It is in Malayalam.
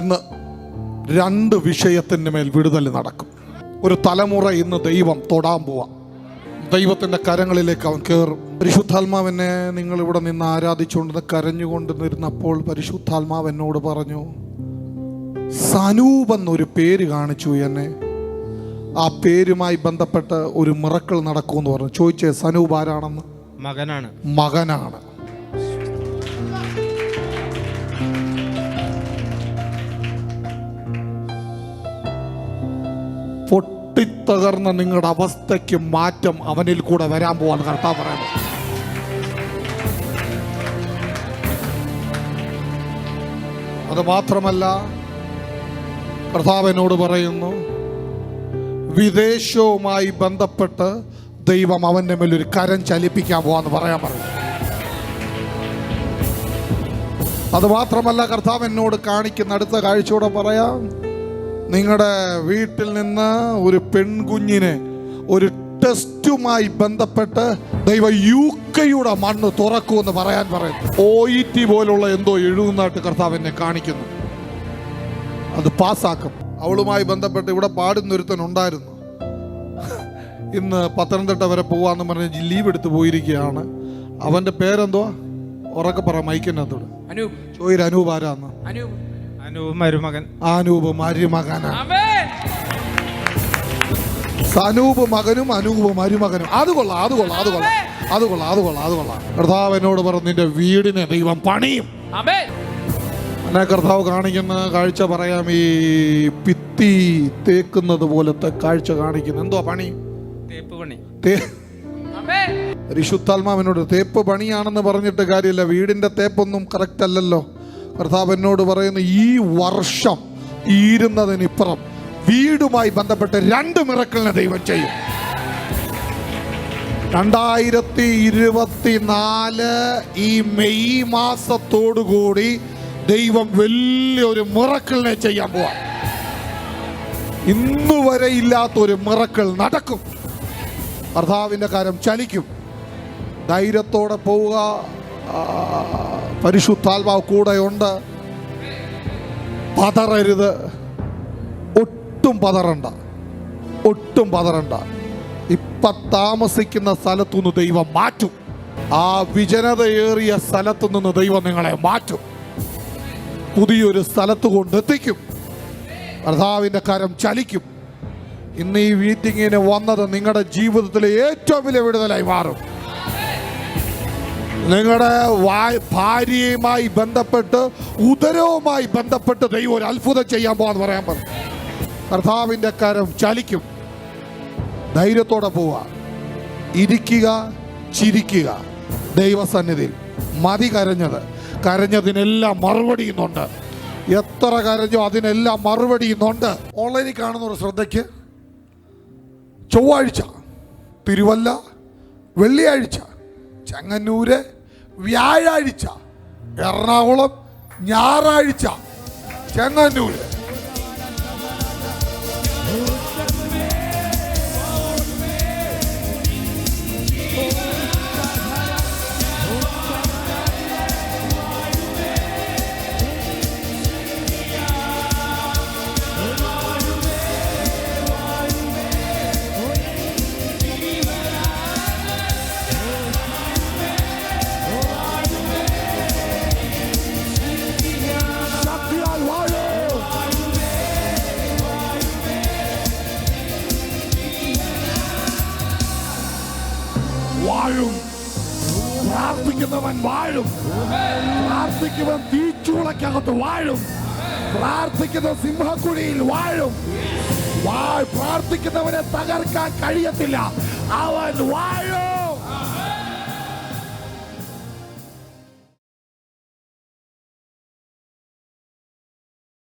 ഇന്ന് രണ്ട് വിഷയത്തിന്റെ മേൽ വിടുതൽ നടക്കും. ഒരു തലമുറ ഇന്ന് ദൈവം തൊടാൻ പോവാം. ദൈവത്തിന്റെ കരങ്ങളിലേക്ക് അവൻ കയറും പരിശുദ്ധാത്മാവിനെ നിങ്ങൾ ഇവിടെ നിന്ന് ആരാധിച്ചുകൊണ്ട് കരഞ്ഞുകൊണ്ട് നിന്നപ്പോൾ പരിശുദ്ധാത്മാവ് എന്നോട് പറഞ്ഞു സനൂപ് എന്നൊരു പേര് കാണിച്ചു എന്നെ. ആ പേരുമായി ബന്ധപ്പെട്ട് ഒരു മിറക്കൾ നടക്കുമെന്ന് പറഞ്ഞു. ചോദിച്ചേ സനൂപ് ആരാണെന്ന്? മകനാണ്. മകനാണ്. പൊട്ടിത്തകർന്ന നിങ്ങളുടെ അവസ്ഥയ്ക്ക് മാറ്റം അവനിൽ കൂടെ വരാൻ പോവാൻ കർത്താവ് പറയുന്നു. അത് മാത്രമല്ല കർത്താവിനോട് പറയുന്നു വിദേശവുമായി ബന്ധപ്പെട്ട് ദൈവം അവന്റെ മേൽ ഒരു കരം ചലിപ്പിക്കാൻ പോവാന്ന് പറയാൻ പറഞ്ഞു. അത് മാത്രമല്ല കർത്താവ് എന്നോട് കാണിക്കുന്ന അടുത്ത കാഴ്ചയോടെ പറയാം നിങ്ങളുടെ വീട്ടിൽ നിന്ന് ഒരു പെൺകുഞ്ഞിനെ ഒരു ടെസ്റ്റുമായി ബന്ധപ്പെട്ട് ദൈവ യു കെയുടെ മണ്ണ് തുറക്കുമെന്ന് പറയാൻ പറയുന്നു. ഒ ഇ ടി പോലുള്ള എന്തോ എഴുതുന്നതായിട്ട് കർത്താവ് എന്നെ കാണിക്കുന്നു. അത് പാസ്സാക്കും. അവളുമായി ബന്ധപ്പെട്ട് ഇവിടെ പാടുന്നൊരുത്തൻ ഉണ്ടായിരുന്നു ഇന്ന് പത്തനംതിട്ട വരെ പോവാന്ന് പറഞ്ഞ് ലീവ് എടുത്ത് പോയിരിക്കുകയാണ്. അവന്റെ പേരെന്തോ ഉറക്കെ പറ മൈക്കിനകത്തോട് അനൂപ്. ചോയിരനൂപ് ആരാന്ന്? അനൂപ്. അനൂപ് മരുമകൻ. അനൂപ് മരുമകനാണ്. ആമേൻ. സനൂപ് മകനും അനൂപ് മരുമകനും. അത് കൊള്ളാം അത് കൊള്ളാം അത് കൊള്ളാം. അത് കൊള്ളാം അത് കൊള്ളാം അത് കൊള്ളാം. കർത്താവ് എന്നോട് പറഞ്ഞു നിന്റെ വീടിനെ ദൈവം പണിയും. ആമേൻ. എന്നെ കർത്താവ് കാണിക്കുന്ന കാഴ്ച പറയാം. ഈ പിത്തി തേക്കുന്നത് പോലത്തെ കാഴ്ച കാണിക്കുന്നു. എന്തോ പണി? തേപ്പ് പണി. പരിശുദ്ധാത്മാവിനോട് തേപ്പ് പണിയാണെന്ന് പറഞ്ഞിട്ട് കാര്യമില്ല. വീടിന്റെ തേപ്പൊന്നും കറക്റ്റ് അല്ലല്ലോ. കർത്താവ് എന്നോട് പറയുന്നു ഈ വർഷം ഈരുന്നതിനിപ്പുറം വീടുമായി ബന്ധപ്പെട്ട് രണ്ട് മിറക്കളിനെ ദൈവം ചെയ്യും. രണ്ടായിരത്തി ഇരുപത്തിനാല് ഈ മെയ് മാസത്തോടുകൂടി ദൈവം വലിയൊരു മിറക്കളിനെ ചെയ്യാൻ പോവാ. ഇന്നു വരെ ഇല്ലാത്തൊരു മിറക്കൾ നടക്കും. കർത്താവിന്റെ കാര്യം ചലിക്കും. ധൈര്യത്തോടെ പോവുക. പരിശുദ്ധാത്മാവ് കൂടെയുണ്ട്. പതറരുത്. ഒട്ടും പതറണ്ട. ഒട്ടും പതറണ്ട. ഇപ്പ താമസിക്കുന്ന സ്ഥലത്തു നിന്ന് ദൈവം മാറ്റും. ആ വിജനതയേറിയ സ്ഥലത്തു നിന്ന് ദൈവം നിങ്ങളെ മാറ്റും. പുതിയൊരു സ്ഥലത്ത് കൊണ്ടെത്തിക്കും. കർത്താവിന്റെ കരം ചലിക്കും. ഇന്ന് ഈ മീറ്റിങ്ങിന് വന്നത് നിങ്ങളുടെ ജീവിതത്തിലെ ഏറ്റവും വലിയ വിടുതലായി മാറും. നിങ്ങളുടെ വാ- ഭാര്യയുമായി ബന്ധപ്പെട്ട് ഉദരവുമായി ബന്ധപ്പെട്ട് ദൈവം ഒരു അത്ഭുതം ചെയ്യാൻ പോകാന്ന് പറയാൻ പറഞ്ഞു. കർത്താവിന്റെ കരം ചലിക്കും. ധൈര്യത്തോടെ പോവുക. ഇരിക്കുക ചിരിക്കുക. ദൈവസന്നിധിയിൽ മതി കരഞ്ഞത്. കരഞ്ഞതിനെല്ലാം മറുപടി ഇന്നുണ്ട്. എത്ര കരഞ്ഞോ അതിനെല്ലാം മറുപടി ഇന്നുണ്ട്. ഓൺലൈനിൽ കാണുന്ന ഒരു ശ്രദ്ധയ്ക്ക്. ചൊവ്വാഴ്ച തിരുവല്ല വെള്ളിയാഴ്ച ചെങ്ങന്നൂര് വ്യാഴാഴ്ച എറണാകുളം ഞായറാഴ്ച ചെങ്ങന്നൂര്. വാഴും. പ്രാർത്ഥിക്കുന്നവൻ വാഴും. പ്രാർത്ഥിക്കുന്നവൻ തീച്ചൂളക്കകത്ത് വാഴും. പ്രാർത്ഥിക്കുന്ന സിംഹക്കുഴിയിൽ വാഴും. പ്രാർത്ഥിക്കുന്നവനെ തകർക്കാൻ കഴിയത്തില്ല. അവൻ വാഴും.